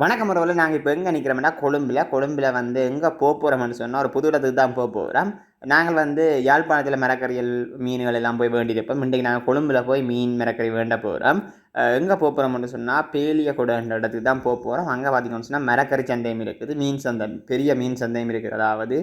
வணக்கம் உறவில் நாங்கள் இப்போ எங்கே நிற்கிறோம்னா கொழும்பில். கொழும்பில் வந்து எங்கே போக போகிறோம்னு சொன்னால் ஒரு புது இடத்துக்கு தான் போக போகிறோம் நாங்கள் வந்து யாழ்ப்பாணத்தில் மரக்கறிகள் மீன்கள் எல்லாம் போய் வேண்டியிருப்போம் இன்றைக்கு நாங்கள் கொழும்பில் போய் மீன் மரக்கறி வேண்ட போகிறோம் எங்கே போக போகிறோம்னு சொன்னால் பேலிய கொடன்ற இடத்துக்கு தான் போக போகிறோம் அங்கே பார்த்தீங்கன்னு சொன்னால் மரக்கறி சந்தையும் இருக்குது மீன் சந்தை பெரிய மீன் சந்தையும் இருக்குது. அதாவது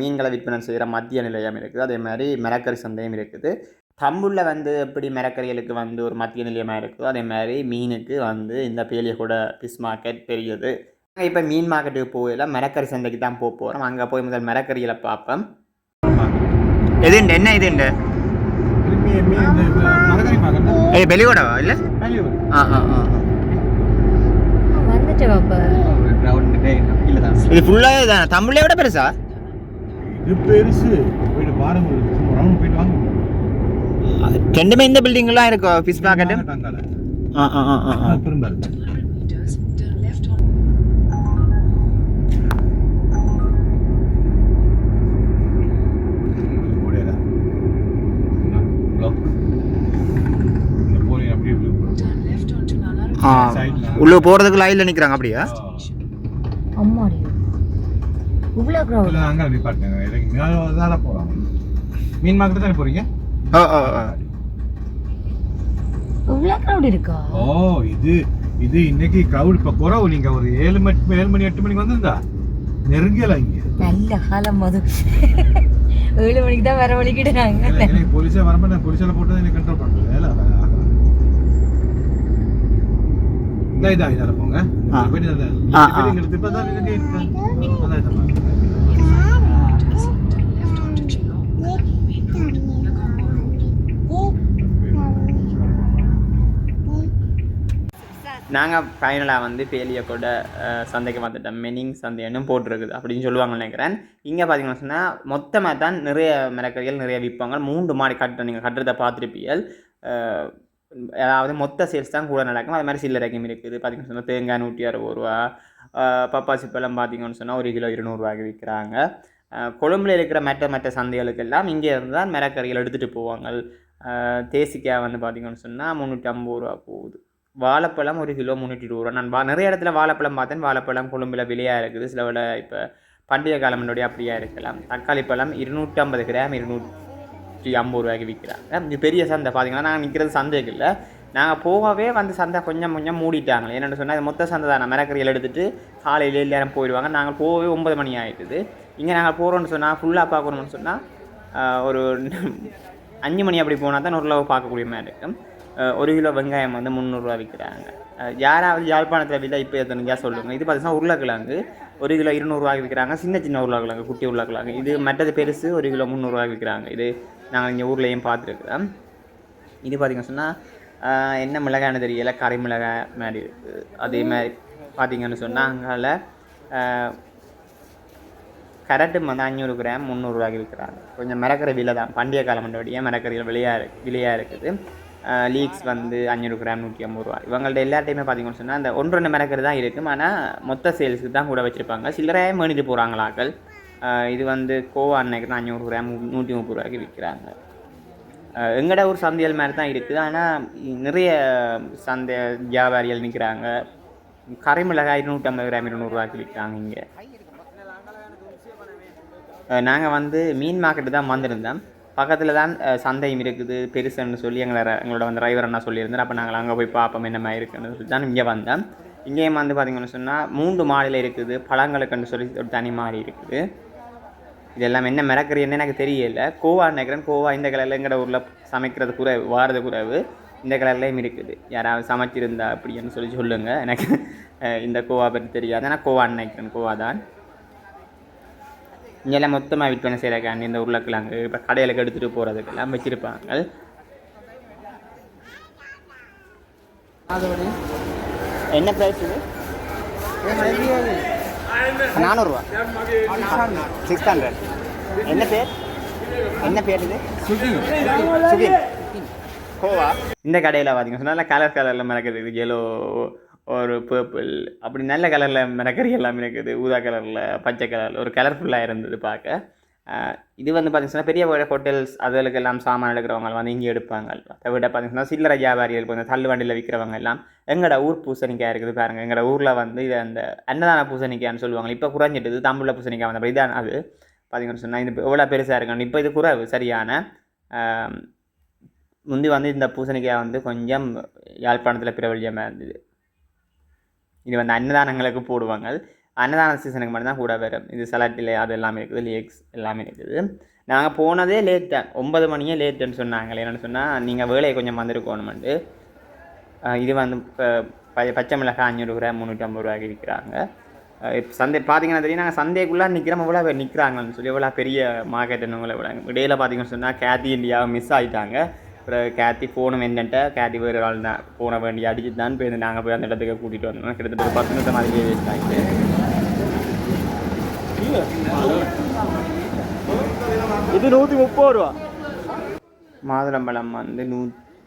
மீன்களை விற்பனை செய்கிற மத்திய நிலையம் இருக்குது. அதே மாதிரி மரக்கறி சந்தையும் இருக்குது. தம்புள்ள வந்து எப்படி மரக்கறிகளுக்கு வந்து ஒரு மத்திய நிலையமாக இருக்குதோ அதே மாதிரி மீனுக்கு வந்து இந்த பேலிய கூட ஃபிஷ் மார்க்கெட் பெரியது. நாங்கள் இப்போ மீன் மார்க்கெட்டுக்கு போகல மரக்கறி சந்தைக்கு தான் போக போகிறோம் அங்கே போய் முதல் மரக்கறிகளை பார்ப்போம். எதுண்டு என்ன இதுண்டு ஏ வெளியோடவா இல்லை? ஆ ஆ ஆ வந்துட்டு இது ஃபுல்லாக இதான் தமிழை விட பெருசா? இது பெருசு. போயிட்டு பாருங்க ஒரு ரவுண்ட் போயிட்டு வாங்க ரெண்டுமே இந்த பில்டிங்லாம் இருக்கும். Fish market டாங்கால. ஆ ஆ ஆ ஆ ஆ. ஆ உள்ளே போகிறதுக்கு லைனில் நிற்கிறாங்க அப்படியா? அம்மாடி. இவ்வளோ க்ரௌட் இல்ல, அங்க நிப்பாட்டுங்க. மீன் மார்க்கெட் தானே போறீங்க? ஓ ஓ ஓ இவ்வளோ க்ரௌட் இருக்கா? ஓ இது இது இன்னைக்கு கிரௌட் இப்ப குறவு நீங்க ஒரு ஏழு மணி ஏழு மணி எட்டு மணிக்கு வந்திருந்தா? நெருங்கல இங்க. நல்ல காலம் அது ஏழு மணிக்கு தான் வர வலிக்கிடுறாங்க இல்ல, எனக்கு போலீஸே வரமாட்டேன். போலீஸால போட்டு எனக்கு கண்ட்ரோல் பண்றது. வேலை. இந்த இதா இதால போங்க. போயிட்டு இங்க திருப்பி தான் இருக்கு. அதான் நாங்கள் ஃபைனலாக வந்து பேலியக்கோட கூட சந்தைக்கு வந்துட்டோம் மெனிங் சந்தைன்னு போட்டிருக்குது அப்படின்னு சொல்லுவாங்கன்னு நினைக்கிறேன். இங்கே பார்த்தீங்கன்னு சொன்னால் மொத்தமாக தான் நிறைய மரக்கறிகள் நிறைய விற்பாங்க மூன்று மாடி கட்ட நீங்கள் கட்டுறதை பார்த்துருப்பீர்கள். அதாவது மொத்த சேல்ஸ் தான் கூட நடக்கும். அது மாதிரி சில்லறைக்கும் இருக்குது. பார்த்திங்கன்னு சொன்னால் தேங்காய் நூற்றி அறுபது ரூபா பப்பாசி பழம் பார்த்தீங்கன்னு சொன்னால் ஒரு கிலோ இருநூறுவாய்க்கு விற்கிறாங்க. கொழும்பில் கொழும்புல இருக்கிற மற்ற மற்ற சந்தைகளுக்கெல்லாம் இங்கே இருந்து தான் மரக்கறிகள் எடுத்துகிட்டு போவாங்க. தேசிக்காய் வந்து பார்த்தீங்கன்னு சொன்னால் முந்நூற்றி ஐம்பது ரூபா போகுது. வாழைப்பழம் ஒரு கிலோ முந்நூற்றி இருபது ரூபா. நான் வா நிறைய இடத்துல வாழைப்பழம் பார்த்தேன். வாழைப்பழம் கொழும்பில் விலையாக இருக்குது. சில விட இப்போ பண்டிகை காலம் முன்னாடி அப்படியா இருக்கலாம். தக்காளி பழம் இருநூற்றி ஐம்பது கிராம் இருநூற்றி ஐம்பது ரூபாய்க்கு விற்கிறாங்க இது பெரிய சந்தை. பார்த்தீங்கன்னா நாங்கள் நிற்கிறது சந்தைக்கு இல்லை. நாங்கள் போகவே வந்து சந்தை கொஞ்சம் கொஞ்சம் மூடிட்டாங்க. என்னென்னு சொன்னால் மொத்த சந்தை தான். மரக்கறிகள் எடுத்துகிட்டு காலையில் எல்லாரும் போயிடுவாங்க. நாங்கள் போகவே ஒன்பது மணி ஆகிட்டுது இங்கே நாங்கள் போகிறோம்னு சொன்னால் ஃபுல்லாக பார்க்கணும்னு சொன்னால் ஒரு அஞ்சு மணி அப்படி போனால் தான் ஓரளவு பார்க்கக்கூடிய மாதிரி இருக்கும். ஒரு கிலோ வெங்காயம் வந்து முந்நூறுரூவா விற்கிறாங்க யாராவது யாழ்ப்பாணத்தில் விலை இப்போ எத்தனையா சொல்லுங்கள் இது பார்த்தீங்கன்னா உருளைக்கிழங்கு ஒரு கிலோ இருநூறுவாய்க்கு விற்கிறாங்க சின்ன சின்ன உருளைக்கிழங்கு குட்டி உருளைக்கிழங்கு. இது மற்றது பெருசு ஒரு கிலோ முந்நூறுரூவாய்க்கு விற்கிறாங்க இது நாங்கள் இங்கே ஊர்லேயும் பார்த்துருக்குறோம் இது பார்த்தீங்கன்னு சொன்னால் என்ன மிளகாய்னு தெரியல கரை மிளகாய் மாதிரி இருக்குது அதே மாதிரி பார்த்தீங்கன்னு சொன்னால் அங்கால அஹ், கரட்டும் வந்து அஞ்சூறு கிராம் முந்நூறுரூவாய்க்கு விற்கிறாங்க கொஞ்சம் மிரக்கிற விலை தான் பண்டிகை காலம் மண்டபடியாக மிரக்கறிகள் விலையாக இருக்கு விலையாக இருக்குது. லீக்ஸ் வந்து அஞ்சூறு கிராம் நூற்றி ஐம்பது ரூபா. இவங்கள்ட்ட எல்லாத்தையுமே பார்த்தீங்கன்னு சொன்னால் அந்த ஒன்று ரெண்டு மிரக்கறி தான் இருக்கும். ஆனால் மொத்த சேல்ஸுக்கு தான் கூட வச்சுருப்பாங்க. சில்லறையாக மேடிட்டு போகிறாங்களாக்கள் இது வந்து கோவா அன்னைக்கு அஞ்சூறு கிராம் நூற்றி முப்பது ரூபாய்க்கு விற்கிறாங்க எங்கட ஒரு சந்தையல் மாதிரி தான் இருக்குது. ஆனால் நிறைய சந்தை வியாபாரிகள் நிற்கிறாங்க கறி மிளகாய் இருநூற்றம்பது கிராம் இருநூறுவாய்க்கு விற்கிறாங்க இங்கே. நாங்கள் வந்து மீன் மார்க்கெட்டு தான் வந்திருந்தோம். பக்கத்தில் தான் சந்தையும் இருக்குது பெருசுன்னு சொல்லி எங்களை எங்களோட வந்து டிரைவர் அண்ணா சொல்லியிருந்தார். அப்போ நாங்கள் அங்கே போய் பார்ப்போம் என்ன மாதிரி இருக்குன்னு சொல்லி தான் இங்கே வந்தேன் இங்கேயும் வந்து பார்த்தீங்கன்னு சொன்னால் மூன்று மாடியில் இருக்குது பழங்களுக்குன்னு சொல்லி ஒரு தனி மாடி இருக்குது. இதெல்லாம் என்ன மிரக்கறி எனக்கு தெரியல. கோவா நினைக்கிறேன் கோவா இந்த கலரில் எங்கட ஊரில் சமைக்கிறது குறைவு வாரது குறைவு. இந்த கலர்லேயும் இருக்குது. யாராவது சமைச்சிருந்தா அப்படின்னு சொல்லி சொல்லுங்கள் எனக்கு இந்த கோவா பற்றி தெரியாது. ஆனால் கோவா நினைக்கிறேன் கோவா தான் இங்கெல்லாம் மொத்தமாக விற்பனை செய்கிறக்காண்டி இந்த உருளைக்கிழங்கு இப்போ கடையிலுக்கு எடுத்துகிட்டு போகிறதுக்கெல்லாம் வச்சுருப்பாங்க. என்ன ப்ரைஸ் இது? நானூறுரூவா சிக்ஸ் ஹண்ட்ரட் என்ன பேர்? என்ன பேர் இது? சுகின். கோவா. இந்த கடையில் பார்த்தீங்க சொன்னால் கலர் கலரில் மிளகுது எல்லோ ஒரு பர்பிள் அப்படி நல்ல கலரில் மிளகறி எல்லாம் இருக்குது. ஊதா கலரில் பச்சை கலரில் ஒரு கலர்ஃபுல்லாக இருந்தது பார்க்க. இது வந்து பார்த்தீங்கன்னா பெரிய ஹோட்டல்ஸ் அதுகளுக்கு எல்லாம் சாமான் எடுக்கிறவங்க வந்து இங்கே எடுப்பாங்க அதை விட பார்த்தீங்கன்னா சில்லறை வியாபாரிகள் கொஞ்சம் தள்ளு வண்டியில் விற்கிறவங்க எல்லாம் எங்களோட ஊர் பூசணிக்காய் இருக்குது பாருங்கள் எங்களோட ஊரில் வந்து இது அந்த அன்னதான பூசணிக்காய்னு சொல்லுவாங்க. இப்போ குறைஞ்சிட்டது. தமிழில் பூசணிக்காய் வந்த இதான் அது. பார்த்தீங்கன்னு சொன்னால் இது எவ்வளோ பெருசாக இருக்கணும் இப்போ இது குறைவு சரியான முந்தி வந்து இந்த பூசணிக்காய் வந்து கொஞ்சம் யாழ்ப்பாணத்தில் பிரபல்யமாக இருந்தது. இது வந்து அன்னதானங்களுக்கு போடுவாங்க. அன்னதான சீசனுக்கு மட்டும்தான் கூட வரும். இது சலாட்டில் அது எல்லாமே இருக்குது. லேக்ஸ் எல்லாமே இருக்குது. நாங்கள் போனதே லேட் தான். ஒன்பது மணியே லேட்டுன்னு சொன்னாங்களே. என்னென்னு சொன்னால் நீங்கள் வேலையை கொஞ்சம் வந்திருக்கணுமெண்டு இது வந்து இப்போ ப பச்சை மிளகாய் அஞ்சூறு கிராம் முந்நூற்றம்பது ரூபாய்க்கு விற்கிறாங்க. சந்தை பார்த்தீங்கன்னா தெரியும் நாங்கள் சந்தைக்குள்ளே நிற்கிறோம் எவ்வளோ நிற்கிறாங்கன்னு சொல்லி எவ்வளோ பெரிய மார்க்கெட்டுன்னு எவ்வளோ இடையில பார்த்தீங்கன்னு சொன்னால் கேத்தி இந்தியாவை மிஸ் ஆகிட்டாங்க அப்புறம் கேத்தி ஃபோனும் என்னன்ட்ட கேத்தி வேறு ஆள் தான் ஃபோனை வேண்டி அடிச்சு தான் போய் நாங்கள் போய் அந்த இடத்துக்கு கூட்டிகிட்டு வந்தோம் கிட்டத்தட்ட ஒரு பத்து நிமிஷம் மாதிரி வேஸ்ட் ஆகிட்டு இது நூற்றி முப்பது ரூபா மாதுளம்பழம் வந்து நூ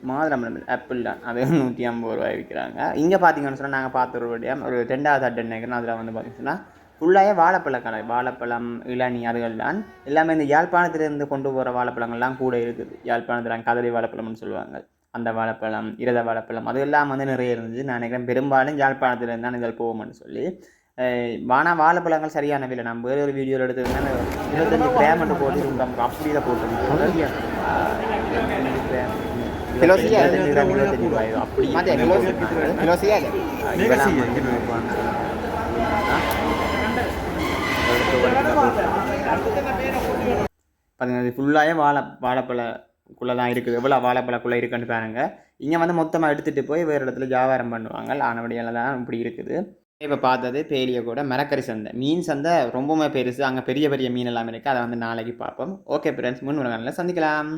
மாதுளம்பழம் ஆப்பிள் தான் அது நூற்றி ஐம்பது ரூபாய் விற்கிறாங்க இங்கே பார்த்தீங்கன்னு சொன்னால் நாங்கள் பார்த்த ஒரு வழியாக ஒரு ரெண்டாவது அட்டை நினைக்கிறேன் அதில் வந்து பார்த்தீங்கன்னா ஃபுல்லாகவே வாழைப்பழ கடை வாழைப்பழம் இளநீ அதுகள் தான் எல்லாமே இந்த யாழ்ப்பாணத்திலிருந்து கொண்டு போகிற வாழைப்பழங்கள்லாம் கூட இருக்குது. யாழ்ப்பாணத்தில் கதலி வாழைப்பழம்னு சொல்லுவாங்க. அந்த வாழைப்பழம் இரத வாழைப்பழம் அது எல்லாம் வந்து நிறைய இருந்துச்சு. நான் நினைக்கிறேன் பெரும்பாலும் யாழ்ப்பாணத்திலிருந்து தான் இதில் போவோம்னு சொல்லி. வானா வாழைப்பழங்கள் சரியான விலை. நம்ம வேறு ஒரு வீடியோவில் எடுத்ததுன்னா இருபத்தஞ்சு கிராம் போட்டு நமக்கு அப்படி தான் போட்டு Kilo siya. இருபத்தஞ்சு ரூபாய். அப்படி Mate, இது ஃபுல்லாகவே வாழை வாழைப்பழக்குள்ளே தான் இருக்குது. எவ்வளோ வாழைப்பழக்குள்ளே இருக்குன்னு பாருங்கள் இங்கே வந்து மொத்தமாக எடுத்துகிட்டு போய் வேறு இடத்துல வியாபாரம் பண்ணுவாங்க. ஆனபடியால் தான் இப்படி இருக்குது. இப்போ பார்த்தது பேலிய கூட மரக்கறி சந்தை. மீன் சந்தை ரொம்பவுமே பெருசு. அங்கே பெரிய பெரிய மீன் எல்லாமே இருக்குது அதை வந்து நாளைக்கு பார்ப்போம். ஓகே ஃப்ரெண்ட்ஸ் முன் உலகங்களில் சந்திக்கலாம்.